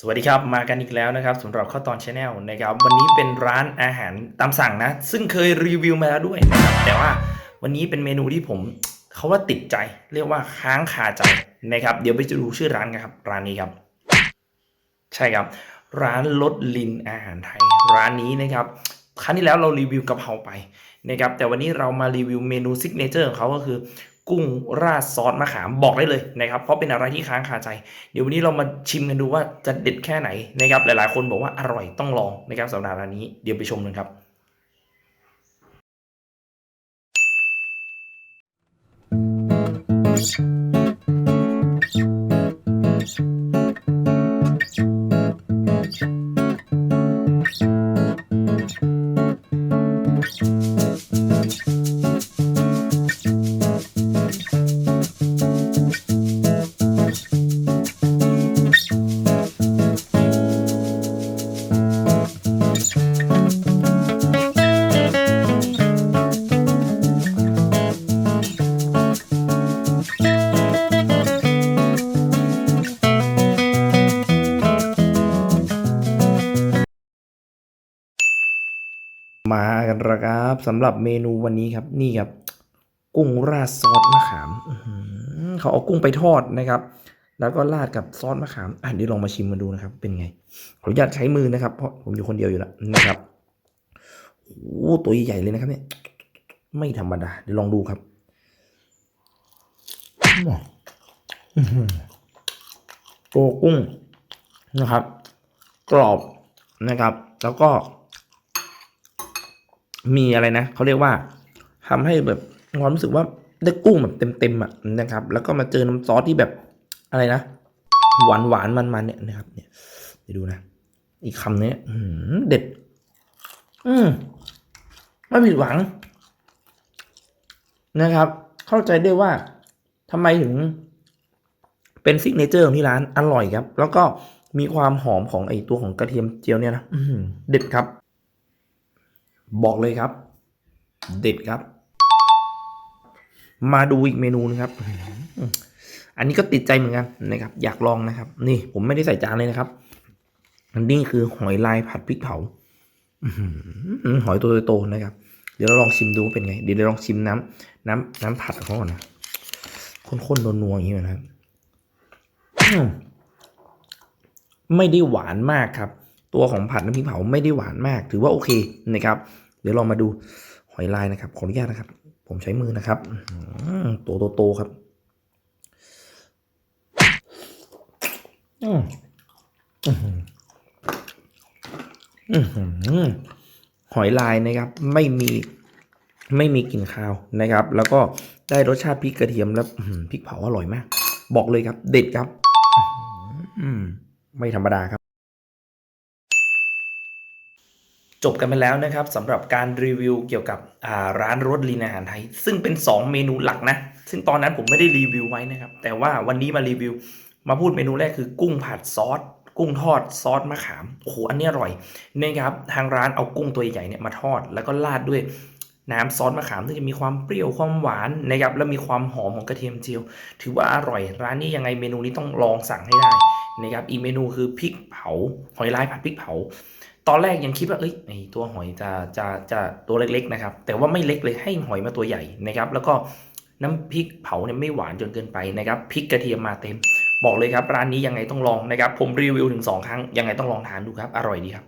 สวัสดีครับ มากันอีกแล้วนะครับสำหรับข้าวตอนชาแนลนะครับ วันนี้เป็นร้านอาหารตามสั่งนะ ซึ่งเคยรีวิวมาแล้วด้วยนะครับแต่ว่าวันนี้เป็นเมนูที่ผมเขาว่าติดใจ เรียกว่าค้างคาใจนะครับ เดี๋ยวไปดูชื่อร้านกันครับ ร้านนี้ครับ ใช่ครับ ร้านรสลินอาหารไทย ร้านนี้นะครับครั้งที่แล้วเรารีวิวกะเพราไปนะครับแต่วันนี้เรามารีวิวเมนูซิกเนเจอร์ของเขาก็คือ กุ้งราดซอสมะขามบอกได้เลยนะครับ เพราะเป็นอะไรที่ค้างคาใจ เดี๋ยววันนี้เรามาชิมกันดูว่าจะเด็ดแค่ไหนนะครับ หลายๆ คนบอกว่าอร่อยต้องลองนะครับสำหรับร้านนี้ เดี๋ยวไปชมกันครับ มากันละครับสำหรับเมนูวันนี้ครับนี่ครับ กุ้งราดซอสมะขามเขาเอากุ้งไปทอดนะครับ แล้วก็ราดกับซอสมะขามอะเดี๋ยวลองมาชิมมาดูนะครับ เป็นไงขออนุญาตใช้มือนะครับเพราะผมอยู่คนเดียวอยู่แล้วนะครับโอ้ตัวใหญ่เลยนะครับเนี่ยไม่ธรรมดาเดี๋ยวลองดูครับอื้อหือตัวกุ้งนะครับ กรอบนะครับ แล้วก็ มีอะไรนะเขาเรียกว่าทำให้แบบความรู้สึกว่าได้กุ้งแบบเต็มๆอะนะครับ แล้วก็มาเจอน้ำซอสที่แบบอะไรนะหวานหวานมันมันๆเนี่ยนะครับ เนี่ยเดี๋ยวดูนะ อีกคำนี้เด็ด อืมไม่ผิดหวัง นะครับ เข้าใจได้ว่าทำไมถึง เป็นซิกเนเจอร์ของที่ร้านอร่อยครับ แล้วก็มีความหอมของไอตัวของกระเทียมเจียวเนี่ยนะเด็ดครับ บอกเลยครับ เด็ดครับ มาดูอีกเมนูนะครับ อันนี้ก็ติดใจเหมือนกันนะครับ อยากลองนะครับ นี่ผมไม่ได้ใส่จานเลยนะครับอันนี้คือหอยลายผัดพริกเผาอหอยตัวโตๆนะครับ เดี๋ยวเราลองชิมดูว่าเป็นไง เดี๋ยวเราลองชิมน้ำน้ำน้ำผัดของเขาก่อนนะข้นๆนัวๆอย่างนี้นะครับไม่ได้หวานมากครับ ตัวของผัดน้ำพริกเผาไม่ได้หวานมาก ถือว่าโอเคนะครับ เดี๋ยวเรามาดูหอยลายนะครับ ขออนุญาตนะครับ ผมใช้มือนะครับตัวโตๆครับอืมอื้อหือยลายนะครับไม่มีไม่มีกลิ่นคาวนะครับ แล้วก็ได้รสชาติพริกกระเทียมแล้วพริกเผาอร่อยมาก บอกเลยครับ เด็ดครับไม่ธรรมดาครับ จบกันไปแล้วนะครับสำหรับการรีวิวเกี่ยวกับร้านรสลีนอาหารไทย ซึ่งเป็น 2 เมนูหลักนะ ซึ่งตอนนั้นผมไม่ได้รีวิวไว้นะครับ แต่ว่าวันนี้มารีวิว มาพูดเมนูแรกคือกุ้งผัดซอสกุ้งทอดซอสมะขามโอ้โหอันนี้อร่อยนะครับทางร้านเอากุ้งตัวใหญ่เนี่ยมาทอด แล้วก็ราดด้วยน้ำซอสมะขามซึ่งจะมีความเปรี้ยวความหวานนะครับแล้วมีความหอมของกระเทียมเจียว ถือว่าอร่อย ร้านนี้ยังไงเมนูนี้ต้องลองสั่งให้ได้นะครับอีกเมนูคือพริกเผาหอยลายผัดพริกเผา ตอนแรกยังคิดว่าเอ้ยไอตัวหอยจะจะจะตัวเล็กๆนะครับ แต่ว่าไม่เล็กเลยให้หอยมาตัวใหญ่นะครับ แล้วก็น้ำพริกเผาเนี่ยไม่หวานจนเกินไปนะครับพริกกระเทียมมาเต็ม บอกเลยครับ ร้านนี้ยังไงต้องลองนะครับ ผมรีวิวถึงสองครั้งยังไงต้องลองทานดูครับ อร่อยดีครับ